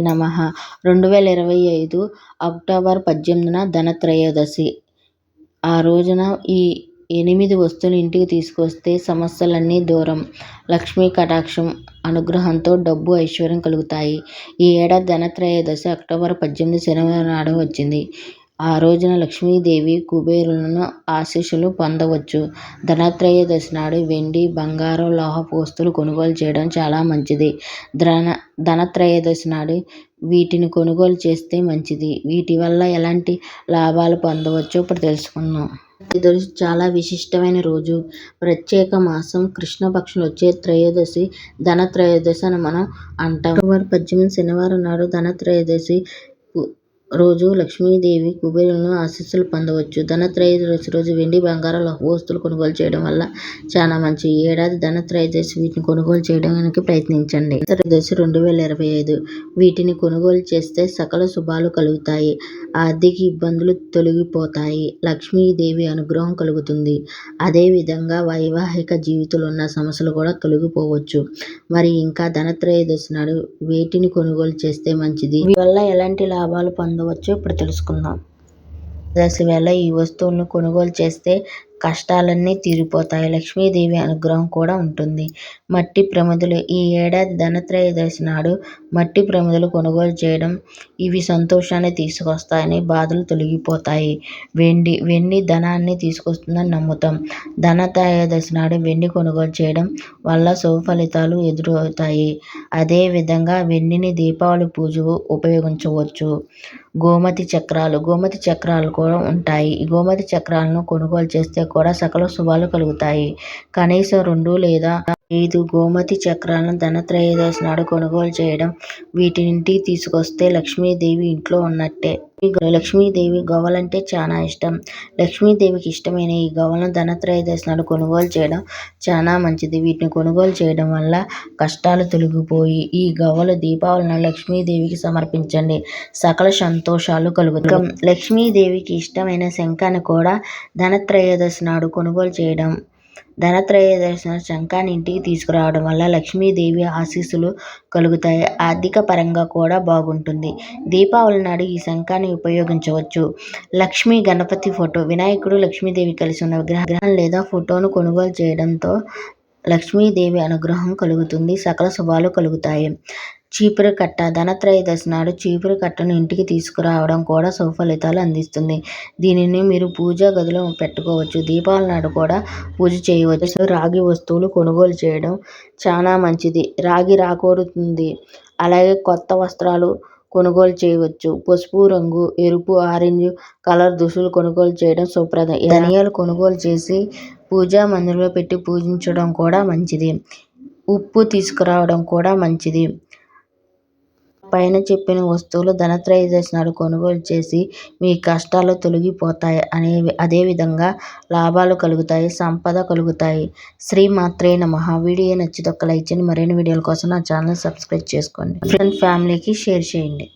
నమ. రెండు వేల ఇరవై ఐదు అక్టోబర్ పద్దెనిమిదిన ధనత్రయోదశి. ఆ రోజున ఈ ఎనిమిది వస్తువులు ఇంటికి తీసుకొస్తే సమస్యలన్నీ దూరం. లక్ష్మీ కటాక్షం అనుగ్రహంతో డబ్బు ఐశ్వర్యం కలుగుతాయి. ఈ ఏడాది ధనత్రయోదశి అక్టోబర్ పద్దెనిమిది శనివారం నాడు వచ్చింది. ఆ రోజున లక్ష్మీదేవి కుబేరులను ఆశీస్సులు పొందవచ్చు. ధనత్రయోదశి నాడు వెండి బంగారం లోహపు వస్తువులు కొనుగోలు చేయడం చాలా మంచిది. ధన ధనత్రయోదశి నాడు వీటిని కొనుగోలు చేస్తే మంచిది. వీటి వల్ల ఎలాంటి లాభాలు పొందవచ్చో ఇప్పుడు తెలుసుకుందాం. ఈరోజు చాలా విశిష్టమైన రోజు. ప్రత్యేక మాసం కృష్ణపక్షంలో వచ్చే త్రయోదశి ధనత్రయోదశి అని మనం అంటాం. అక్టోబర్ పద్దెనిమిది శనివారం నాడు ధనత్రయోదశి రోజు లక్ష్మీదేవి కుబేరులను ఆశీస్సులు పొందవచ్చు. ధనత్రయోదశి రోజు వెండి బంగారం వస్తువులు కొనుగోలు చేయడం వల్ల చాలా మంచి. ఏడాది ధనత్రయోదశి వీటిని కొనుగోలు చేయడానికి ప్రయత్నించండి. త్రయోదశి రెండు వేల ఇరవై ఐదు. వీటిని కొనుగోలు చేస్తే సకల శుభాలు కలుగుతాయి. ఆర్థిక ఇబ్బందులు తొలగిపోతాయి. లక్ష్మీదేవి అనుగ్రహం కలుగుతుంది. అదేవిధంగా వైవాహిక జీవితంలో ఉన్న సమస్యలు కూడా తొలగిపోవచ్చు. మరి ఇంకా ధనత్రయోదశి నాడు వీటిని కొనుగోలు చేస్తే మంచిది? వల్ల ఎలాంటి లాభాలు పొందవచ్చో ఇప్పుడు తెలుసుకుందాం. దశ వేళ ఈ వస్తువులను కొనుగోలు చేస్తే కష్టాలన్నీ తీరిపోతాయి. లక్ష్మీదేవి అనుగ్రహం కూడా ఉంటుంది. మట్టి ప్రమిదలు. ఈ ఏడాది ధనత్రయోదశి నాడు మట్టి ప్రమిదలు కొనుగోలు చేయడం ఇవి సంతోషాన్ని తీసుకొస్తాయని బాధలు తొలగిపోతాయి. వెండి వెండి ధనాన్ని తీసుకొస్తుందని నమ్ముతాం. ధనత్రయోదశి నాడు వెండి కొనుగోలు చేయడం వల్ల శుభ ఫలితాలు ఎదురవుతాయి. అదేవిధంగా వెండిని దీపావళి పూజకు ఉపయోగించవచ్చు. గోమతి చక్రాలు. గోమతి చక్రాలు కూడా ఉంటాయి. ఈ గోమతి చక్రాలను కొనుగోలు చేస్తే కూడా సకల శుభాలు కలుగుతాయి. కనీసం రెండు లేదా ఐదు గోమతి చక్రాలను ధనత్రయోదశి నాడు కొనుగోలు చేయడం వీటిని ఇంటికి తీసుకొస్తే లక్ష్మీదేవి ఇంట్లో ఉన్నట్టే. లక్ష్మీదేవి గవ్వలంటే చాలా ఇష్టం. లక్ష్మీదేవికి ఇష్టమైన ఈ గవ్వలను ధనత్రయోదశి నాడు కొనుగోలు చేయడం చాలా మంచిది. వీటిని కొనుగోలు చేయడం వల్ల కష్టాలు తొలగిపోయి ఈ గవ్వలు దీపావళి నాడు లక్ష్మీదేవికి సమర్పించండి. సకల సంతోషాలు కలుగుతాయి. లక్ష్మీదేవికి ఇష్టమైన శంఖాన్ని కూడా ధనత్రయోదశి నాడు కొనుగోలు చేయడం ధనత్రయోదశి శంఖాన్ని ఇంటికి తీసుకురావడం వల్ల లక్ష్మీదేవి ఆశీస్సులు కలుగుతాయి. ఆర్థిక పరంగా కూడా బాగుంటుంది. దీపావళి నాడు ఈ శంఖాన్ని ఉపయోగించవచ్చు. లక్ష్మీ గణపతి ఫోటో. వినాయకుడు లక్ష్మీదేవి కలిసి ఉన్న విగ్రహం లేదా ఫోటోను కొనుగోలు చేయడంతో లక్ష్మీదేవి అనుగ్రహం కలుగుతుంది సకల శుభాలు కలుగుతాయి. చీపురు కట్ట ధనత్రయోదశి నాడు చీపురు కట్టను ఇంటికి తీసుకురావడం కూడా సుఫలితాలు అందిస్తుంది. దీనిని మీరు పూజా గదిలో పెట్టుకోవచ్చు. దీపాల నాడు కూడా పూజ చేయవచ్చు. రాగి వస్తువులు కొనుగోలు చేయడం చాలా మంచిది. రాగి రాకూరుతుంది అలాగే కొత్త వస్త్రాలు కొనుగోలు చేయవచ్చు. పసుపు రంగు ఎరుపు ఆరెంజ్ కలర్ దుస్తులు కొనుగోలు చేయడం శుభ్రదం ధనియాలు కొనుగోలు చేసి పూజా మందిరంలో పెట్టి పూజించడం కూడా మంచిది. ఉప్పు తీసుకురావడం కూడా మంచిది. పైన చెప్పిన వస్తువులు ధనత్రయోదశి నాడు కొనుగోలు చేసి మీ కష్టాలు తొలగిపోతాయి అనే అదేవిధంగా లాభాలు కలుగుతాయి సంపద కలుగుతాయి. శ్రీ మాత్రే నమః. వీడియో నచ్చితే ఒక లైక్ చేయండి. మరిన్ని వీడియోల కోసం నా ఛానల్ సబ్స్క్రైబ్ చేసుకోండి. ఫ్రెండ్ ఫ్యామిలీకి షేర్ చేయండి.